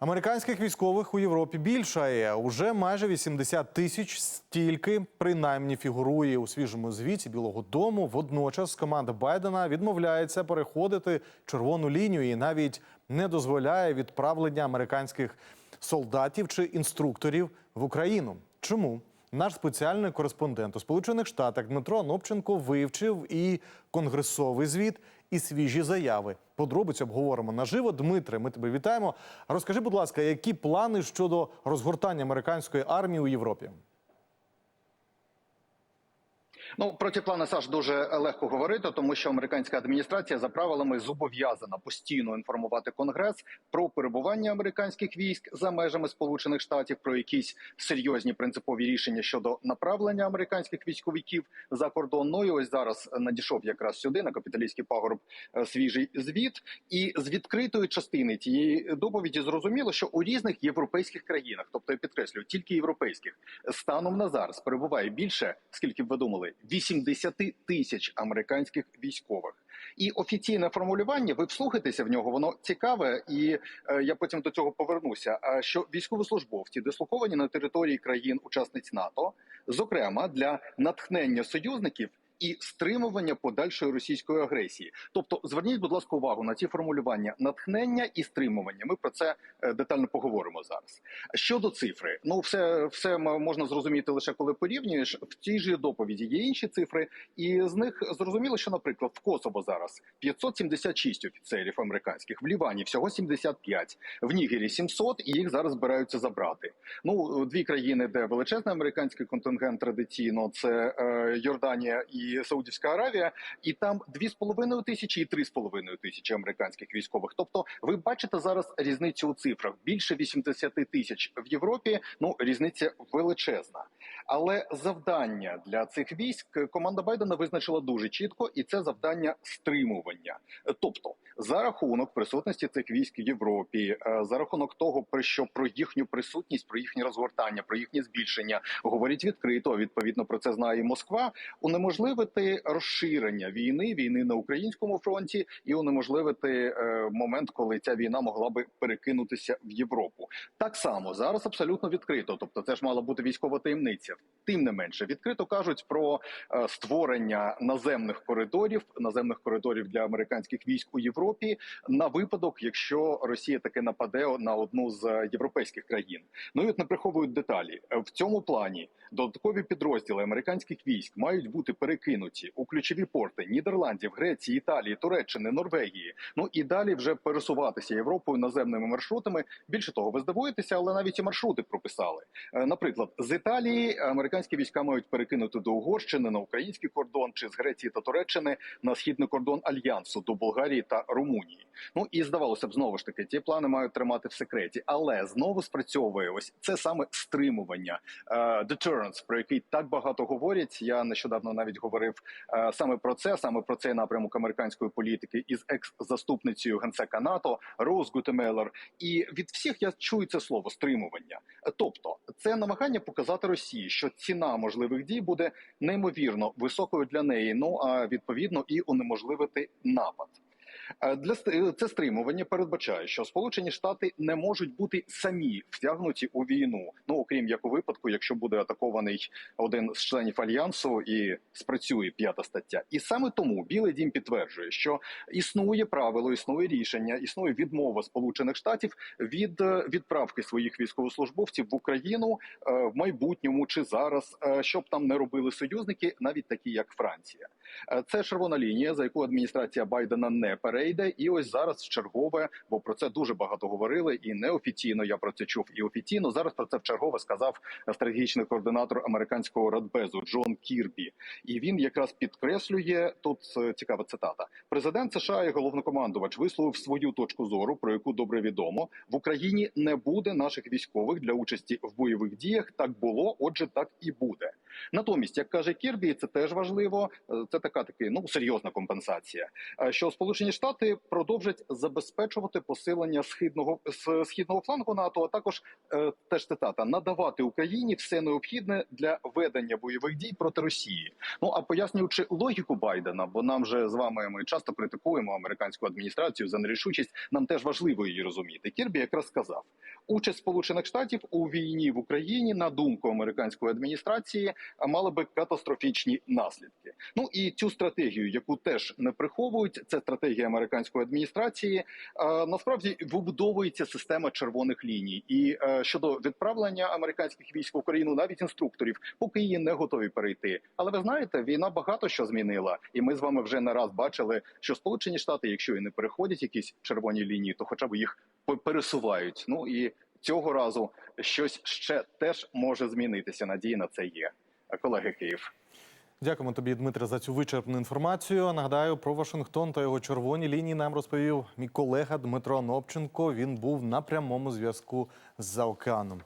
Американських військових у Європі більшає. Уже майже 80 тисяч стільки принаймні фігурує у свіжому звіті Білого Дому. Водночас команда Байдена відмовляється переходити червону лінію і навіть не дозволяє відправлення американських солдатів чи інструкторів в Україну. Чому? Наш спеціальний кореспондент у Сполучених Штатах Дмитро Анопченко вивчив і конгресовий звіт, і свіжі заяви. Подробиці обговоримо наживо. Дмитре, ми тебе вітаємо. Розкажи, будь ласка, які плани щодо розгортання американської армії у Європі? Ну про ці плани Саш дуже легко говорити, тому що американська адміністрація за правилами зобов'язана постійно інформувати конгрес про перебування американських військ за межами Сполучених Штатів, про якісь серйозні принципові рішення щодо направлення американських військовиків за кордон. Ну і ось зараз надійшов якраз сюди на капіталістський пагорб е, свіжий звіт. І з відкритої частини тієї доповіді зрозуміло, що у різних європейських країнах, тобто я підкреслюю, тільки європейських, станом на зараз перебуває більше, скільки б ви думали, 80 тисяч американських військових. І офіційне формулювання, ви вслухайтеся в нього, воно цікаве, і е, я потім до цього повернуся. А що військовослужбовці дислоковані на території країн-учасниць НАТО, зокрема для натхнення союзників. І стримування подальшої російської агресії, тобто зверніть, будь ласка, увагу на ці формулювання натхнення і стримування. Ми про це е, детально поговоримо зараз. Щодо цифри, ну все все можна зрозуміти лише коли порівнюєш. В цій же доповіді є інші цифри, і з них зрозуміло, що, наприклад, в Косово зараз 576 офіцерів американських, в Лівані всього 75, в Нігері 700, і їх зараз збираються забрати. Ну дві країни, де величезний американський контингент традиційно, це е, Йорданія і Саудівська Аравія, і там 2,5 тисячі і 3,5 тисячі американських військових. Тобто, ви бачите зараз різницю у цифрах більше 80 тисяч в Європі. Ну різниця величезна. Але завдання для цих військ команда Байдена визначила дуже чітко, і це завдання стримування. Тобто, за рахунок присутності цих військ в Європі, е, за рахунок того, про що про їхню присутність, про їхнє розгортання, про їхнє збільшення говорять відкрито. Відповідно про це знає Москва. Унеможливити розширення війни, війни на українському фронті, і унеможливити е, момент, коли ця війна могла би перекинутися в Європу. Так само зараз абсолютно відкрито. Тобто, це ж мала бути військова таємниця. Тим не менше, відкрито кажуть про е, створення наземних коридорів, наземних коридорів для американських військ у Європі на випадок, якщо Росія таки нападе на одну з європейських країн. Ну і от не приховують деталі в цьому плані. Додаткові підрозділи американських військ мають бути перекинуті у ключові порти Нідерландів, Греції, Італії, Туреччини, Норвегії. Ну і далі вже пересуватися Європою наземними маршрутами. Більше того, ви здивуєтеся, але навіть і маршрути прописали. Е, Наприклад, з Італії американські війська мають перекинути до Угорщини на український кордон, чи з Греції та Туреччини на східний кордон альянсу до Болгарії та Румунії. Ну і здавалося б, знову ж таки, ті плани мають тримати в секреті, але знову спрацьовує ось це саме стримування е, deterrence, про який так багато говорять. Я нещодавно навіть говорив е, саме про це, саме про цей напрямок американської політики із екс-заступницею генсека НАТО Роуз Гутемелер. І від всіх я чую це слово стримування. Тобто, це намагання показати Росії, що ціна можливих дій буде неймовірно високою для неї. Ну а відповідно і унеможливити напад. Е, Для це стримування передбачає, що Сполучені Штати не можуть бути самі втягнуті у війну. Ну окрім як у випадку, якщо буде атакований один з членів альянсу і спрацює п'ята стаття. І саме тому Білий Дім підтверджує, що існує правило, існує рішення, існує відмова Сполучених Штатів від е, відправки своїх військовослужбовців в Україну е, в майбутньому чи зараз, щоб там не робили союзники, навіть такі як Франція. Це червона лінія, за яку адміністрація Байдена не перейде. І ось зараз чергове, бо про це дуже багато говорили, і неофіційно я про це чув, і офіційно зараз про це вчергове сказав стратегічний координатор американського радбезу Джон Кірбі. І він якраз підкреслює тут е, цікава цитата: президент США і головнокомандувач висловив свою точку зору, про яку добре відомо в Україні не буде наших військових для участі в бойових діях. Так було, отже, так і буде. Натомість, як каже Кірбі, це теж важливо. е, Це така таки ну серйозна компенсація. е, Що Сполучені Штати продовжать забезпечувати посилення східного східного флангу НАТО, а також е, теж цитата надавати Україні все необхідне для ведення бойових дій проти Росії. Ну а пояснюючи логіку Байдена, бо нам же з вами ми часто критикуємо американську адміністрацію за нерішучість. Нам теж важливо її розуміти. Кірбі якраз сказав, участь Сполучених Штатів у війні в Україні, на думку американської адміністрації, мала би катастрофічні наслідки. Ну і цю стратегію, яку теж не приховують, це стратегія американської адміністрації. е, Насправді вибудовується система червоних ліній, і е, щодо відправлення американських військ в Україну, навіть інструкторів, поки її не готові перейти. Але ви знаєте, війна багато що змінила, і ми з вами вже не раз бачили, що Сполучені Штати, якщо і не переходять якісь червоні лінії, то хоча б їх пересувають. Ну і цього разу щось ще теж може змінитися. Надії на це є. Колеги Київ. Дякуємо тобі, Дмитре, за цю вичерпну інформацію. Нагадаю про Вашингтон та його червоні лінії нам розповів мій колега Дмитро Нопченко. Він був на прямому зв'язку з океаном.